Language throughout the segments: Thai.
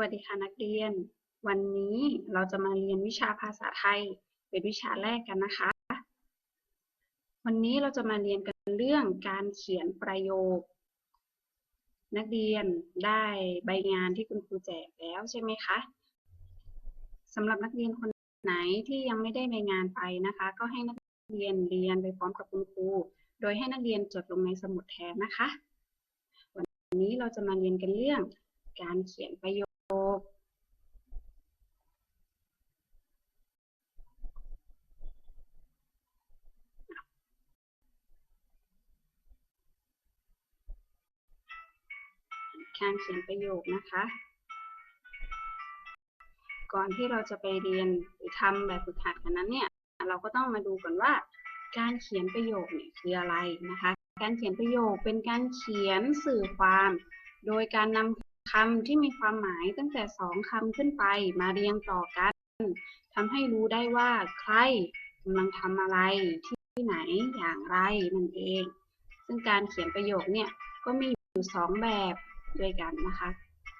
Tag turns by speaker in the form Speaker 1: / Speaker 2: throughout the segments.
Speaker 1: วัสดีค่ะนักเรียน วันนี้เราจะมาเรียนวิชาภาษาไทย เป็นวิชาแรกกันนะคะ วันนี้เราจะมาเรียนกันเรื่องการเขียนประโยค นักเรียนได้ใบงานที่คุณครูแจกแล้วใช่ไหมคะสำหรับนักเรียนคนไหนที่ยังไม่ได้ใบงานไปนะคะ ก็ให้นักเรียนเรียนไปพร้อมกับคุณครูโดยให้นักเรียนจดลงในสมุดแทนนะคะ วันนี้เราจะมาเรียนกันเรื่องการเขียนประโยค การเขียนประโยคนะคะ ก่อนที่เราจะไปเรียนหรือทำแบบฝึกหัดกันนั้นเนี่ย เราก็ต้องมาดูก่อนว่า การเขียนประโยคเนี่ยคืออะไรนะคะ การเขียนประโยคเป็นการเขียนสื่อความ โดยการนำคำที่มีความหมายตั้งแต่สองคำขึ้นไปมาเรียงต่อกันทำให้รู้ได้ว่าใครกำลังทำอะไรที่ไหนอย่างไรนั่นเอง ซึ่งการเขียนประโยคเนี่ยก็มีอยู่สองแบบ ด้วยกันนะคะ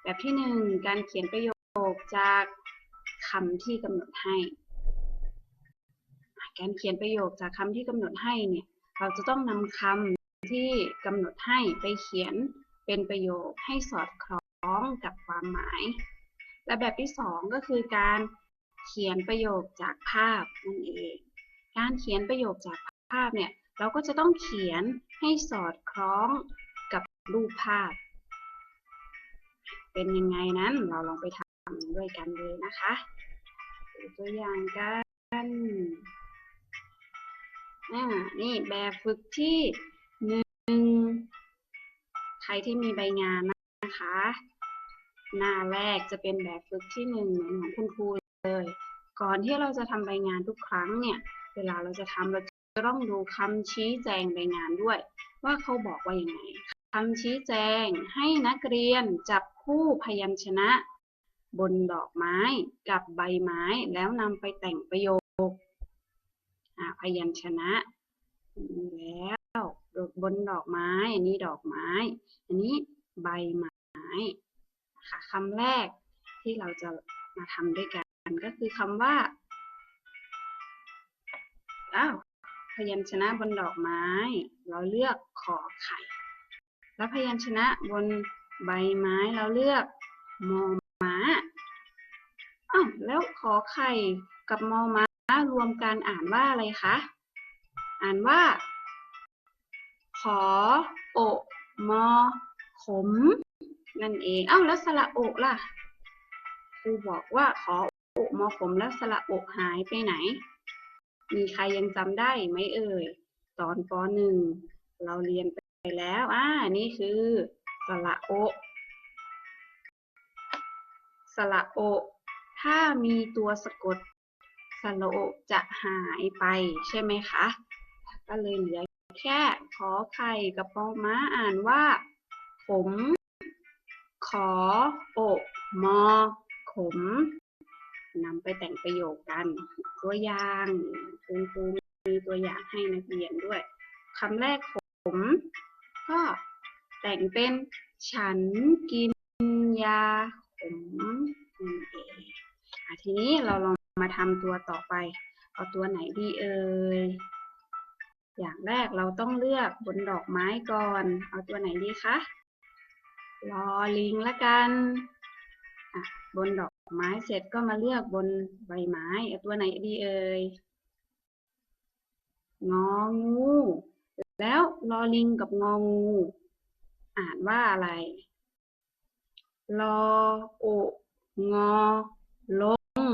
Speaker 1: แบบที่หนึ่งการเขียนประโยคจากคำที่กำหนดให้ การเขียนประโยคจากคำที่กำหนดให้เนี่ย เราจะต้องนำคำที่กำหนดให้ไปเขียนเป็นประโยคให้สอดคล้องกับความหมาย และแบบที่สองก็คือการเขียนประโยคจากภาพนั่นเอง การเขียนประโยคจากภาพเนี่ย เราก็จะต้องเขียนให้สอดคล้องกับรูปภาพ เป็นยังไงนั้นเราลองไปทำด้วยกันเลยนะคะตัวอย่างกันอ่านี่แบบฝึกที่หนึ่งใครที่มีใบงานนะคะ หน้าแรกจะเป็นแบบฝึกที่หนึ่งเหมือนของคุณครูเลย ก่อนที่เราจะทำใบงานทุกครั้งเนี่ย เวลาเราจะทำเราจะต้องดูคำชี้แจงใบงานด้วย ว่าเขาบอกว่าอย่างไงคำชี้แจงให้นักเรียนจับ คู่พยัญชนะ บนดอกไม้กับใบไม้แล้วนำไปแต่งประโยคพยัญชนะแล้วบนดอกไม้ อันนี้ดอกไม้ อันนี้ใบไม้ค่ะคำแรกที่เราจะมาทำด้วยกันก็คือคำว่าอ้าวพยัญชนะบนดอกไม้ เราเลือกขอไข่ แล้วพยัญชนะบน ใบไม้เราเลือกมอม้าอ้าวแล้วขอไข่กับมอม้ารวมกันอ่านว่าอะไรคะ อ่านว่า ขอโอมอขม นั่นเองอ้าวแล้วสระโอล่ะครูบอกว่าขอโอมอขมแล้วสระโอหายไปไหน มีใครยังจำได้ไหมเอ่ย ตอนปหนึ่งเราเรียนไปแล้ว อ่า นี่คือ ระโอ สระโอ ถ้ามีตัวสะกด สระโอจะหายไปใช่ไหมคะ ก็เลยเหลือแค่ขอไข่กับปอม้าอ่านว่า ขม ขอโอมอ ขมนำไปแต่งประโยคกัน ตัวอย่างคุณครูมีตัวอย่างให้นักเรียนด้วยคำแรกขม ก็ แต่งเป็นฉันกินยาขมนั่นเองทีนี้เราลองมาทำตัวต่อไป เอาตัวไหนดีเอ่ย อย่างแรกเราต้องเลือกบนดอกไม้ก่อน เอาตัวไหนดีคะรอลิงละกันบนดอกไม้เสร็จก็มาเลือกบนใบไม้เอาตัวไหนดีเอ่ยงองู แล้วรอลิงกับงองูานว่าอะไรรอโองอ ลง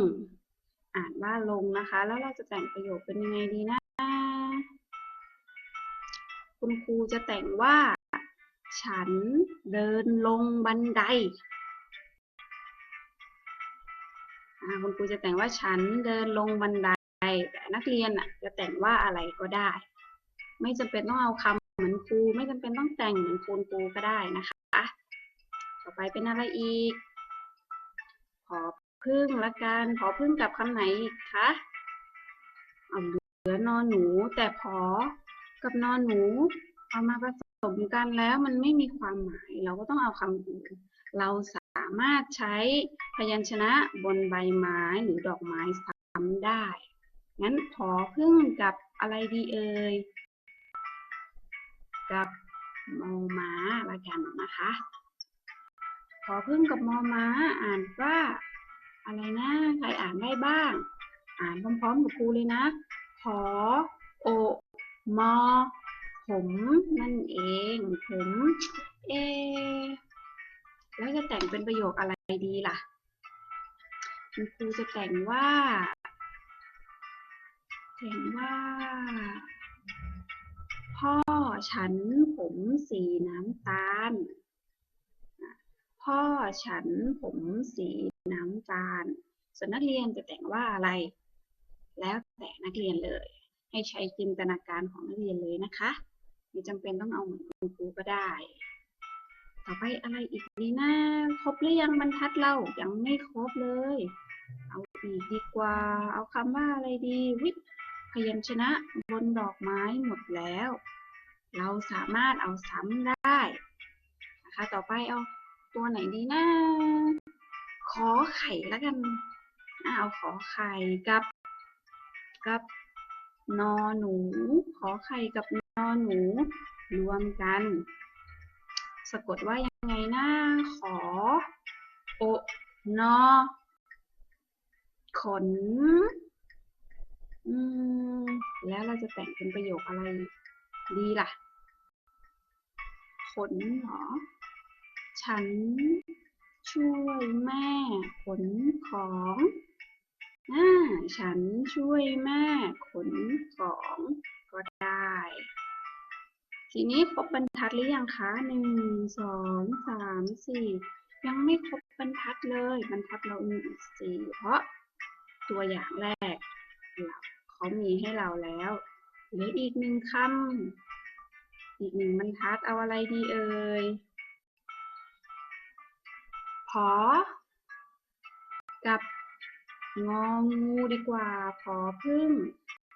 Speaker 1: อ่านว่าลงนะคะ แล้วเราจะแต่งประโยคเป็นยังไงดีนะ คุณครูจะแต่งว่า ฉันเดินลงบันไดคุณครูจะแต่งว่าฉันเดินลงบันได แต่นักเรียนอะจะแต่งว่าอะไรก็ได้ ไม่จำเป็นต้องเอาคำ เหมือนครูไม่จำเป็นต้องแต่งเหมือนคุณครูก็ได้นะคะ ต่อไปเป็นอะไรอีก ขอพึ่งละกันขอพึ่งกับคำไหนอีกคะเอาเหลือนอนหนู แต่พอกับนอนหนูเอามาผสมกันแล้วมันไม่มีความหมาย เราก็ต้องเอาคำอื่นเราสามารถใช้พยัญชนะบนใบไม้หรือดอกไม้ซ้ำได้ งั้นขอพึ่งกับอะไรดีเอ่ย กับมอม้าละกันนะคะขอพึ่งกับมอม้าอ่านว่าอะไรนะใครอ่านได้บ้าง อ่านพร้อมๆกับครูเลยนะ ขอโอมอผมนั่นเองผมเอ แล้วจะแต่งเป็นประโยคอะไรดีล่ะคุณครูจะแต่งว่าแต่งว่า พ่อฉันผมสีน้ำตาล พ่อฉันผมสีน้ำตาล ส่วนนักเรียนจะแต่งว่าอะไร แล้วแต่นักเรียนเลย ให้ใช้จินตนาการของนักเรียนเลยนะคะ ไม่จำเป็นต้องเอาเหมือนคุณครูก็ได้ ต่อไปอะไรอีกดีนะครบหรือยังบรรทัดเรา ยังไม่ครบเลย เอาอีกดีกว่า เอาคำว่าอะไรดีวิท พยัญชนะบนดอกไม้หมดแล้ว เราสามารถเอาซ้ำได้นะคะ ต่อไปเอาตัวไหนดีนะขอไข่แล้วกันเอาขอไข่กับ กับนอหนู ขอไข่กับนอหนูรวมกัน สะกดว่ายังไงนะขอ โอนอขน อืม แล้วเราจะแต่งเป็นประโยคอะไร ดีล่ะ ขนหรอ ฉันช่วยแม่ขนของอ่าฉันช่วยแม่ขนของก็ได้ ทีนี้ครบบรรทัดหรือยังคะหนึ่งสองสามสี่ยังไม่ครบบรรทัดเลย บรรทัดเรามีอีกสี่เพราะตัวอย่างแรกเรา เขามีให้เราแล้วเหลืออีกหนึ่งคำอีกหนึ่งบรรทัดเอาอะไรดีเอ่ยพอกับงองูดีกว่าพอพึ่ง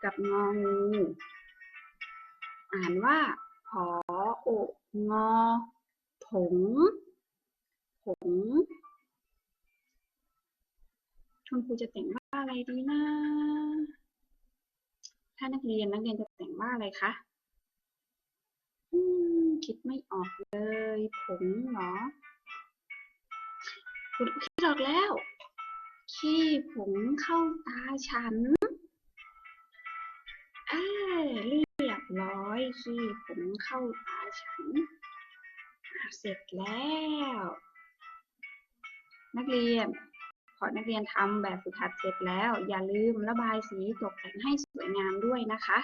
Speaker 1: กับงองู อ่านว่าพอโองอ ผง ผงคุณครูจะแต่งว่าอะไรดีนะ ถ้านักเรียนนักเรียนจะแต่งว่าอะไรคะอืมคิดไม่ออกเลยผงเหรอคุณคิดออกแล้ว ขี้ผงเข้าตาฉันเอ้เรียบร้อยขี้ผงเข้าตาฉัน เสร็จแล้ว นักเรียน พอนักเรียนทำแบบฝึกหัดเสร็จแล้ว อย่าลืมระบายสีตกแต่งให้สวยงามด้วยนะคะ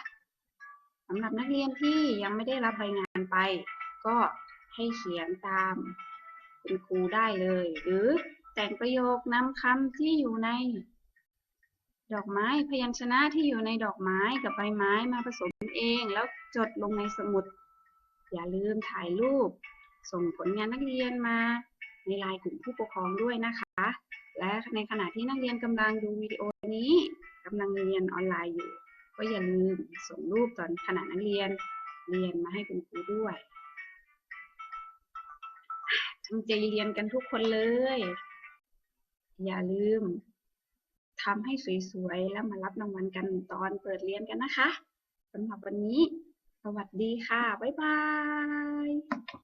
Speaker 1: สำหรับนักเรียนที่ยังไม่ได้รับใบงานไป ก็ให้เขียนตามคุณครูได้เลย หรือแต่งประโยคนำคำที่อยู่ใน ดอกไม้พยัญชนะที่อยู่ในดอกไม้กับใบไม้มาผสมเอง แล้วจดลงในสมุด อย่าลืมถ่ายรูป ส่งผลงานนักเรียนมาในไลน์กลุ่มผู้ปกครองด้วยนะคะ และในขณะที่นักเรียนกำลังดูวิดีโอนี้กำลังเรียนออนไลน์อยู่ ก็อย่าลืมส่งรูปตอนขณะนักเรียนเรียนมาให้คุณครูด้วยตั้งใจเรียนกันทุกคนเลย อย่าลืมทำให้สวยๆ แล้วมารับรางวัลกันตอนเปิดเรียนกันนะคะสำหรับวันนี้ สวัสดีค่ะ บ๊ายบาย